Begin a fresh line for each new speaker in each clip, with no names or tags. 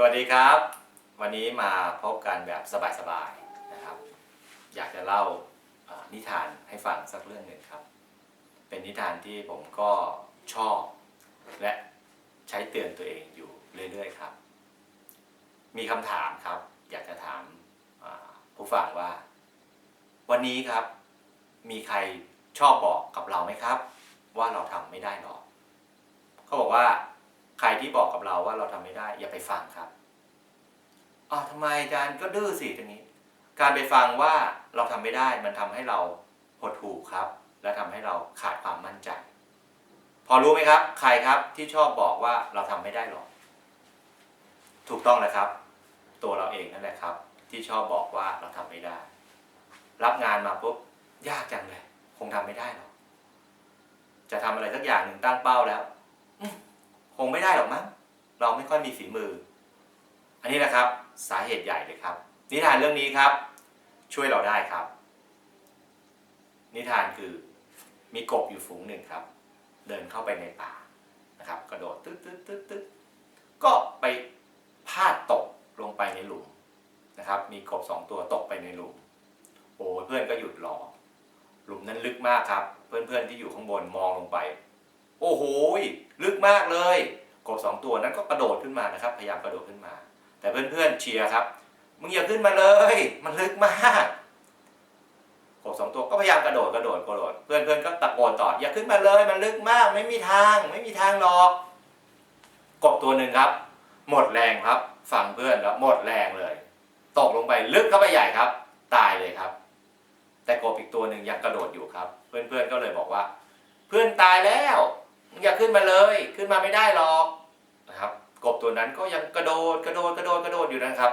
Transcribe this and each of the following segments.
สวัสดีครับ วันนี้มาพบกันแบบสบายๆนะครับ อยากจะเล่านิทานให้ฟังสักเรื่องหนึ่งครับ เป็นนิทานที่ผมก็ชอบ และใช้เตือนตัวเองอยู่เรื่อยๆครับ มีคำถามครับ อยากจะถามผู้ฟังว่า วันนี้ครับ มีใครชอบบอกกับเราไหมครับ ว่าเราทำไม่ได้หรอกเขาบอกว่า ใครที่บอกกับเราว่าเราทำไม่ได้ อย่าไปฟังครับอ้าวทำไมอาจารย์ก็ดื้อสิตรงนี้ การไปฟังว่าเราทำไม่ได้มันทำให้เราหดหู่ครับ และทำให้เราขาดความมั่นใจ พอรู้ไหมครับ ใครครับที่ชอบบอกว่าเราทำไม่ได้หรอก ถูกต้องแล้วครับ ตัวเราเองนั่นแหละครับ ที่ชอบบอกว่าเราทำไม่ได้ รับงานมาปุ๊บยากจังเลย คงทำไม่ได้หรอกจะทำอะไรสักอย่างหนึ่งตั้งเป้าแล้ว คงไม่ได้หรอกมั้งเราไม่ค่อยมีฝีมือ อันนี้แหละครับสาเหตุใหญ่เลยครับ นิทานเรื่องนี้ครับ ช่วยเราได้ครับ นิทานคือมีกบอยู่ฝูงหนึ่งครับ เดินเข้าไปในป่านะครับ กระโดดตึ๊ดตึ๊ดตึ๊ดตึ๊ดก็ไปพลาดตกลงไปในหลุมนะครับ มีกบสองตัวตกไปในหลุมโอ้เพื่อนก็หยุดรอหลุมนั้นลึกมากครับ เพื่อนๆที่อยู่ข้างบนมองลงไป โอ้โหลึกมากเลย กบสองตัวนั้นก็กระโดดขึ้นมานะครับ พยายามกระโดดขึ้นมา แต่เพื่อนๆเชียร์ครับมึงอย่าขึ้นมาเลย มันลึกมากกบสองตัวก็พยายามกระโดดกระโดดกระโดด เพื่อนๆก็ตะโกนต่ออย่าขึ้นมาเลย มันลึกมาก ไม่มีทาง ไม่มีทางหรอกกบตัวหนึ่งครับ หมดแรงครับฟังเพื่อนแล้วหมดแรงเลย ตกลงไปลึกเข้าไปใหญ่ครับ ตายเลยครับ แต่กบอีกตัวหนึ่งยังกระโดดอยู่ครับ เพื่อนๆก็เลยบอกว่า เพื่อนตายแล้ว อย่าขึ้นมาเลย ขึ้นมาไม่ได้หรอกนะครับ กบตัวนั้นก็ยังกระโดดกระโดดกระโดดกระโดดอยู่นะครับ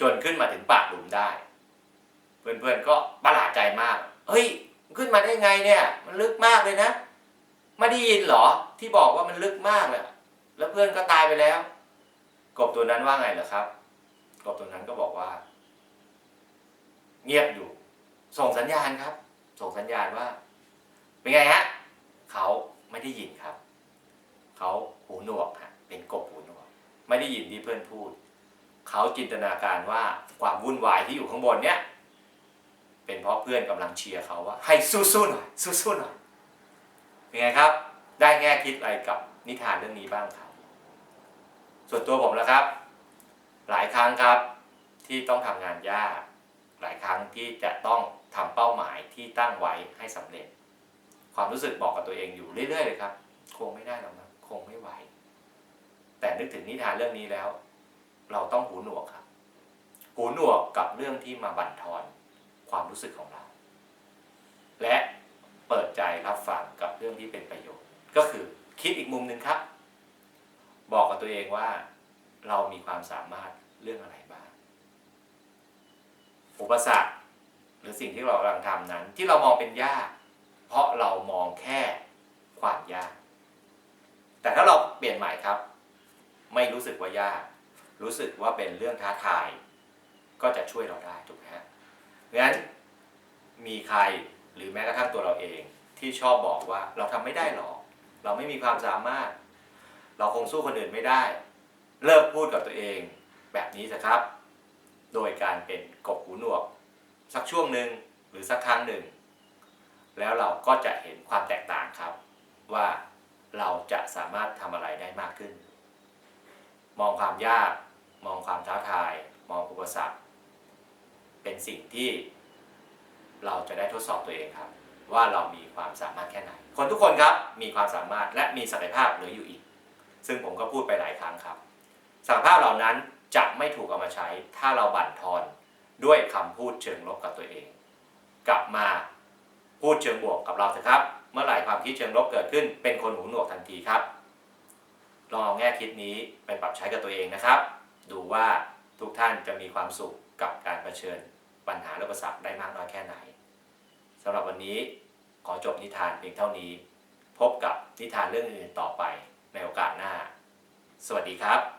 จนขึ้นมาถึงปากหลุมได้ เพื่อนๆก็ประหลาดใจมาก เฮ้ยขึ้นมาได้ไงเนี่ย มันลึกมากเลยนะไม่ได้ยินหรอที่บอกว่ามันลึกมากเลยแล้วเพื่อนก็ตายไปแล้ว กบตัวนั้นว่าไงเหรอครับ กบตัวนั้นก็บอกว่า เงียบอยู่ ส่งสัญญาณครับ ส่งสัญญาณว่า เป็นไงฮะเขาไม่ได้ยินครับ เขาหูหนวกฮะเป็นกบหูหนวก ไม่ได้ยินที่เพื่อนพูด เขาจินตนาการว่าความวุ่นวายที่อยู่ข้างบนเนี้ยเป็นเพราะเพื่อนกำลังเชียร์เขาว่า ให้สู้ๆหน่อยสู้ๆหน่อยเป็นไงครับ ได้แง่คิดอะไรกับนิทานเรื่องนี้บ้างครับ ส่วนตัวผมแล้วครับ หลายครั้งครับที่ต้องทำงานยาก หลายครั้งที่จะต้องทำเป้าหมายที่ตั้งไว้ให้สำเร็จ ความรู้สึกบอกกับตัวเองอยู่เรื่อยๆเลยครับ คงไม่ได้หรอกนะคงไม่ไหว แต่นึกถึงนิทานเรื่องนี้แล้ว เราต้องหูหนวกครับ หูหนวกกับเรื่องที่มาบั่นทอนความรู้สึกของเรา และเปิดใจรับฟังกับเรื่องที่เป็นประโยชน์ ก็คือคิดอีกมุมหนึ่งครับ บอกกับตัวเองว่าเรามีความสามารถเรื่องอะไรบ้าง อุปสรรคหรือสิ่งที่เรากำลังทำนั้น ที่เรามองเป็นยาก เพราะเรามองแค่ความยาก แต่ถ้าเราเปลี่ยนใหม่ครับ ไม่รู้สึกว่ายาก รู้สึกว่าเป็นเรื่องท้าทาย ก็จะช่วยเราได้ถูกไหมฮะงั้นมีใครหรือแม้กระทั่งตัวเราเองที่ชอบบอกว่าเราทำไม่ได้หรอก เราไม่มีความสามารถ เราคงสู้คนอื่นไม่ได้ เลิกพูดกับตัวเองแบบนี้สิครับ โดยการเป็นกบหูหนวก สักช่วงหนึ่งหรือสักครั้งหนึ่ง แล้วเราก็จะเห็นความแตกต่างครับ ว่าเราจะสามารถทำอะไรได้มากขึ้น มองความยาก มองความท้าทาย มองอุปสรรค เป็นสิ่งที่เราจะได้ทดสอบตัวเองครับ ว่าเรามีความสามารถแค่ไหน คนทุกคนครับมีความสามารถและมีศักยภาพเหลืออยู่อีก ซึ่งผมก็พูดไปหลายครั้งครับศักยภาพเหล่านั้นจะไม่ถูกเอามาใช้ ถ้าเราบั่นทอนด้วยคำพูดเชิงลบกับตัวเอง กลับมาพูดเชิงบวกกับเราเถอะครับ เมื่อไหร่ความคิดเชิงลบเกิดขึ้นเป็นคนหูหนวกทันทีครับ ลองเอาแง่คิดนี้ไปปรับใช้กับตัวเองนะครับ ดูว่าทุกท่านจะมีความสุขกับการเผชิญปัญหาและอุปสรรคได้มากน้อยแค่ไหนสำหรับวันนี้ขอจบนิทานเพียงเท่านี้ พบกับนิทานเรื่องอื่นต่อไปในโอกาสหน้า สวัสดีครับ